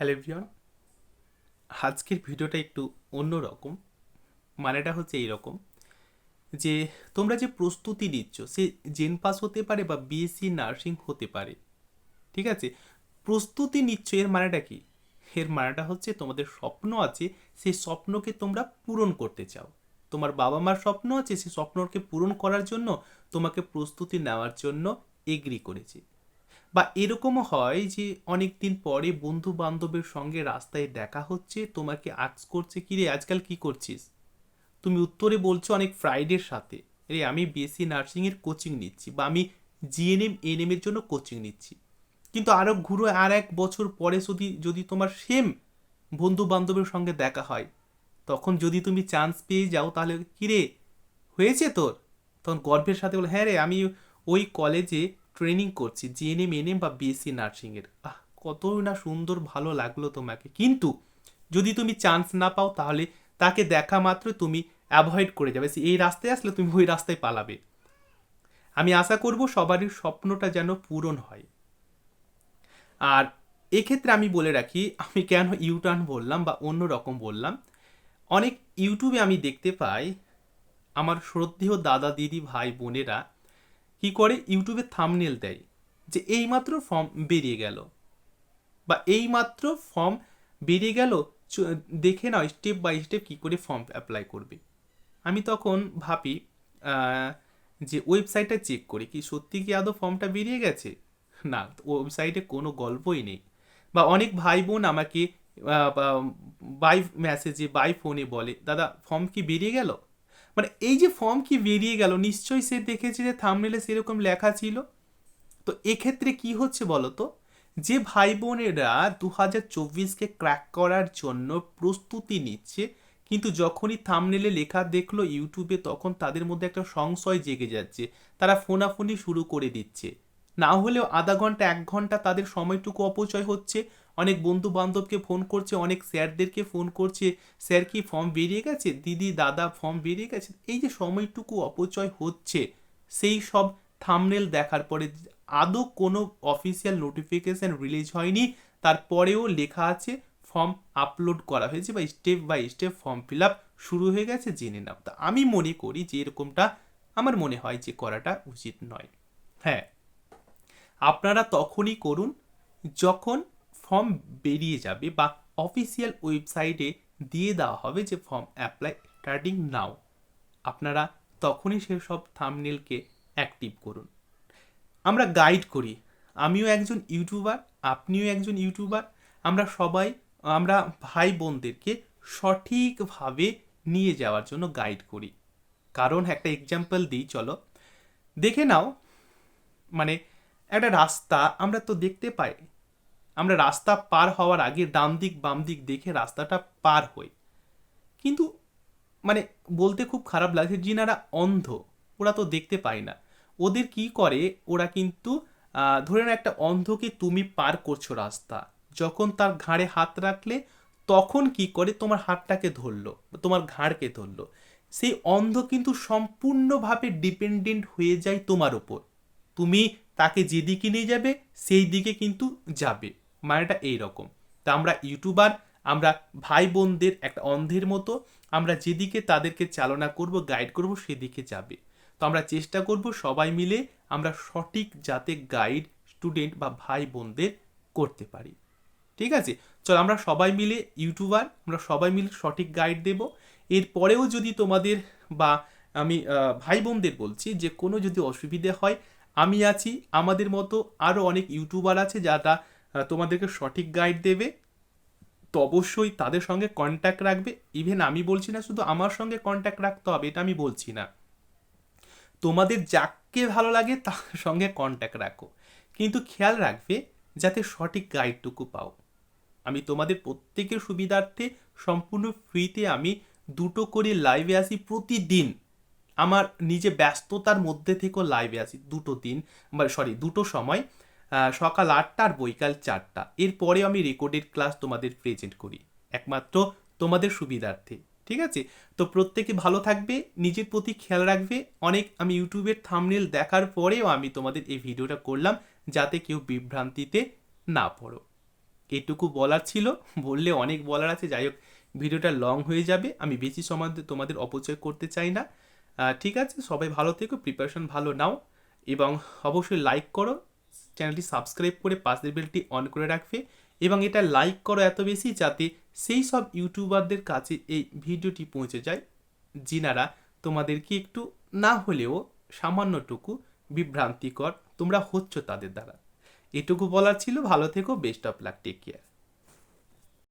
Hello everyone, আজকের ভিডিওটা একটু অন্য রকম মানেটা হচ্ছে এই রকম যে তোমরা যে প্রস্তুতি নিচ্ছ, সে জেন পাস হতে পারে বা বিএসসি নার্সিং হতে পারে, ঠিক আছে? প্রস্তুতি নিচ্ছ, এর মানেটা কি? এর মানেটা হচ্ছে তোমাদের স্বপ্ন আছে সেই স্বপ্নকে তোমরা পূরণ করতে চাও। তোমার বাবা মার স্বপ্ন আছে সেই স্বপ্নকে পূরণ করার জন্য তোমাকে প্রস্তুতি নেওয়ার জন্য এগ্রি করেছে। বা এরকমও হয় যে অনেক দিন পরে বন্ধু বান্ধবের সঙ্গে রাস্তায় দেখা হচ্ছে, তোমাকে আক্স করছে, কি রে, আজকাল কি করছিস? তুমি উত্তরে বলছো অনেক ফ্রাইডের সাথে, রে, আমি বিএসসি নার্সিংয়ের কোচিং নিচ্ছি বা আমি জিএনএম এনএম এর জন্য কোচিং নিচ্ছি। কিন্তু আরও ঘুরো, আর এক বছর পরে যদি যদি তোমার সেম বন্ধু বান্ধবের সঙ্গে দেখা হয়, তখন যদি তুমি চান্স পেয়ে যাও, তাহলে কি রে, হয়েছে তোর? তখন গর্বের সাথে বলে হ্যাঁ রে, আমি ওই কলেজে ট্রেনিং করছি জিএনএম এনএম বা বিএসসি নার্সিংয়ের আহ কত না সুন্দর, ভালো লাগল তোমাকে। কিন্তু যদি তুমি চান্স না পাও, তাহলে তাকে দেখা মাত্র তুমি অ্যাভয়েড করে যাবে। এই রাস্তায় আসলে তুমি ওই রাস্তায় পালাবে। আমি আশা করব সবারই স্বপ্নটা যেন পূরণ হয়। আর এক্ষেত্রে আমি বলে রাখি, আমি কেন ইউটার্ন বললাম বা অন্য রকম বললাম, অনেক ইউটিউবে আমি দেখতে পাই, আমার শ্রদ্ধেয় দাদা, দিদি, ভাই, বোনেরা কি করে? ইউটিউবে থামনেল দেয় যে এইমাত্র ফর্ম বেরিয়ে গেল। বা এইমাত্র ফর্ম বেরিয়ে গেল দেখে নাও স্টেপ বাই স্টেপ কী করে ফর্ম অ্যাপ্লাই করবে। আমি তখন ভাবি যে ওয়েবসাইটটা চেক করি কি সত্যি কি আদৌ ফর্মটা বেরিয়ে গেছে? না ওয়েবসাইটে কোনো গল্পই নেই। বা অনেক ভাই বোন আমাকে বাই মেসেজে বাই ফোনে বলে, দাদা ফর্ম কি বেরিয়ে গেল? মানে এই যে ফর্ম কি বেরিয়ে গেল, নিশ্চয়ই সে দেখেছে যে থামনেলে সেরকম লেখা ছিল। তো এক্ষেত্রে কি হচ্ছে বলতো? যে ভাই বোনেরা দু হাজার চব্বিশকে ক্র্যাক করার জন্য প্রস্তুতি নিচ্ছে, কিন্তু যখনই থামনেলে লেখা দেখল ইউটিউবে তখন তাদের মধ্যে একটা সংশয় জেগে যাচ্ছে। তারা ফোনাফোনি শুরু করে দিচ্ছে। না হলেও আধা ঘণ্টা, এক ঘণ্টা তাদের সময়টুকু অপচয় হচ্ছে। অনেক বন্ধু বান্ধবকে ফোন করছে, অনেক স্যারদেরকে ফোন করছে, স্যার কি ফর্ম বেরিয়ে গেছে? দিদি, দাদা ফর্ম বেরিয়ে গেছে? এই যে সময়টুকু অপচয় হচ্ছে, সেই সব থামনেল দেখার পরে আদৌ কোনো অফিসিয়াল নোটিফিকেশন রিলিজ হয়নি। তারপরেও লেখা আছে ফর্ম আপলোড করা হয়েছে বা step by step form fill up শুরু হয়ে গেছে, জেনে নাও। তা আমি মনে করি যে এরকমটা আমার মনে হয় যে করাটা উচিত নয়। হ্যাঁ। আপনারা তখনই করুন যখন ফর্ম বেরিয়ে যাবে বা অফিসিয়াল ওয়েবসাইটে দিয়ে দেওয়া হবে যে ফর্ম অ্যাপ্লাই স্টার্টিং নাও আপনারা তখনই সেসব থামনেলকে অ্যাক্টিভ করুন। আমরা গাইড করি। আমিও একজন ইউটিউবার আপনিও একজন ইউটিউবার আমরা সবাই, আমরা ভাই বোনদেরকে সঠিকভাবে নিয়ে যাওয়ার জন্য গাইড করি। কারণ একটা এক্সাম্পল দিই, চলো। দেখে নাও। মানে একটা রাস্তা আমরা তো দেখতে পাই। আমরা রাস্তা পার হওয়ার আগে ডান দিক বাম দিক দেখে রাস্তাটা পার হই। কিন্তু মানে বলতে খুব খারাপ লাগছে যিনারা অন্ধ, ওরা তো দেখতে পায় না। ওদের কি করে? ওরা কিন্তু ধরে নাও একটা অন্ধকে তুমি পার করছ রাস্তা। যখন তার ঘাড়ে হাত রাখলে, তখন কি করে? তোমার হাতটাকে ধরলো, তোমার ঘাড়কে ধরলো। সেই অন্ধ কিন্তু সম্পূর্ণভাবে ডিপেন্ডেন্ট হয়ে যায় তোমার ওপর তুমি তাকে যেদিকে নিয়ে যাবে, সেই দিকে কিন্তু যাবে। মানেটা এই রকম তা আমরা ইউটিউবার, আমরা ভাই বোনদের একটা অন্ধের মতো, আমরা যেদিকে তাদেরকে চালনা করব, গাইড করব, সেদিকে যাবে। তো আমরা চেষ্টা করব সবাই মিলে আমরা সঠিক যাতে গাইড স্টুডেন্ট বা ভাই বোনদের করতে পারি। ঠিক আছে? চল আমরা সবাই মিলে ইউটিউবার, আমরা সবাই মিলে সঠিক গাইড দেব। এরপরেও যদি তোমাদের বা আমি ভাই বোনদের বলছি যে কোনো যদি অসুবিধে হয় আমি আছি, আমাদের মতো আরও অনেক ইউটিউবার আছে যারা তোমাদেরকে সঠিক গাইড দেবে। তো অবশ্যই তাদের সঙ্গে কন্ট্যাক্ট রাখবে। ইভেন আমি বলছি না, শুধু আমার সঙ্গে কন্ট্যাক্ট রাখতে হবে, এটা আমি বলছি না। তোমাদের যাকে ভালো লাগে, তার সঙ্গে কন্ট্যাক্ট রাখো। কিন্তু খেয়াল রাখবে, যাতে সঠিক গাইডটুকু পাও। আমি তোমাদের প্রত্যেকের সুবিধার্থে সম্পূর্ণ ফ্রিতে আমি দুটো করে লাইভে আসি প্রতিদিন। আমার নিজে ব্যস্ততার মধ্যে থেকেও লাইভে আসি দুটো দিন সরি দুটো সময় সকাল আটটা আর বৈকাল চারটা। এরপরেও আমি রেকর্ডেড ক্লাস তোমাদের প্রেজেন্ট করি। একমাত্র তোমাদের সুবিধার্থে, ঠিক আছে? তো প্রত্যেকে ভালো থাকবে, নিজের প্রতি খেয়াল রাখবে। অনেক আমি ইউটিউবের থামনেল দেখার পরেও আমি তোমাদের এই ভিডিওটা করলাম, যাতে কেউ বিভ্রান্তিতে না পড়ো। এটুকু বলার ছিল, বললে অনেক বলার আছে। যাই হোক, ভিডিওটা লং হয়ে যাবে। আমি বেশি সময় তোমাদের অপচয় করতে চাই না। ঠিক আছে, সবাই ভালো থেকো প্রিপারেশন ভালো নাও এবং অবশ্যই লাইক করো চ্যানেলটি সাবস্ক্রাইব করে পাশের বেলটি অন করে রাখবে এবং এটা লাইক করো এত বেশি যাতে সেই সব ইউটিউবারদের কাছে এই ভিডিওটি পৌঁছে যায়, যিনারা তোমাদেরকে একটু না হলেও সামান্যটুকু বিভ্রান্তিকর তোমরা হচ্ছ তাদের দ্বারা। এটুকু বলার ছিল, ভালো থেকো best of luck take care